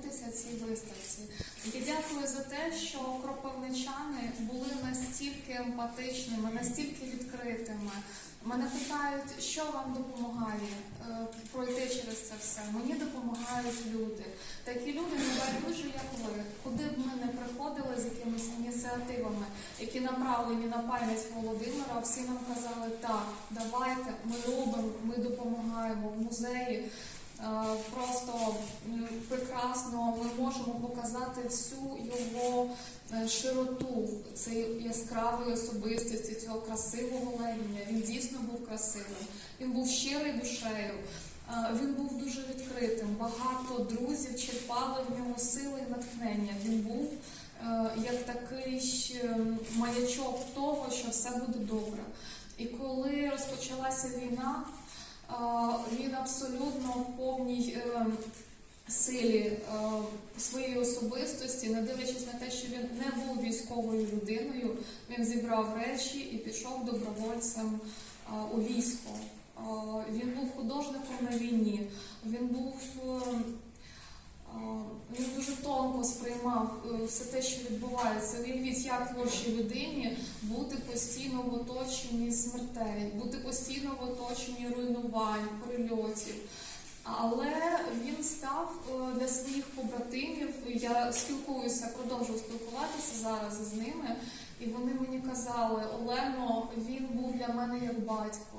відбутися цій виставці. Я дякую за те, що кропивничани були настільки емпатичними, настільки відкритими. Мене питають, що вам допомагає е, пройти через це все. Мені допомагають люди. Такі люди небайдужі, як ви. Куди б ми не приходили з якимись ініціативами, які направлені на пам'ять Володимира, всі нам казали, так, давайте, ми робимо, ми допомагаємо в музеї. Е, Просто прекрасно ми можемо показати всю його е, широту цієї яскравої особистості, цього красивого Леніна. Він дійсно був красивим. Він був щирий душею. Е, Він був дуже відкритим. Багато друзів черпали в ньому сили і натхнення. Він був як такий маячок того, що все буде добре. І коли розпочалася війна, він абсолютно в повній е, силі е, своєї особистості, не дивлячись на те, що він не був військовою людиною, він зібрав речі і пішов добровольцем е, у військо. Він був художником на війні. Він був е, е, він дуже тонко сприймав е, все те, що відбувається. Уявіть, як творчій людині бути постійно в оточенні смертей, бути постійно в оточенні руйнувань, прильотів. Але він став е, для своїх побратимів. Я спілкуюся, продовжую спілкуватися зараз з ними, і вони мені казали: Олено, він був для мене як батько.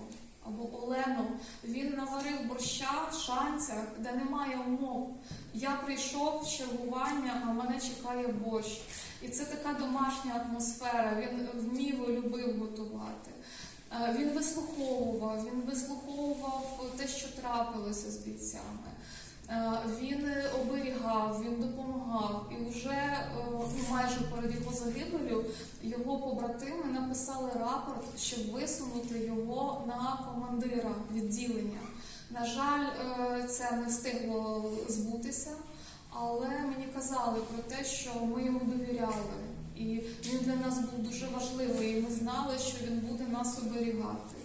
Або Олено, він наварив борща в шанцях, де немає умов. Я прийшов в чергування, а мене чекає борщ. І це така домашня атмосфера. Він вмів і любив готувати. Е, Він вислуховував, він вислуховував те, що трапилося з бійцями. Е, Він оберігав, він допомагав. І вже майже перед його загибелю його побратими написали рапорт, щоб висунути його на командира відділення. На жаль, е, це не встигло збутися, але мені казали про те, що ми йому довіряли. І він для нас був дуже важливий, і ми знали, що він буде нас оберігати.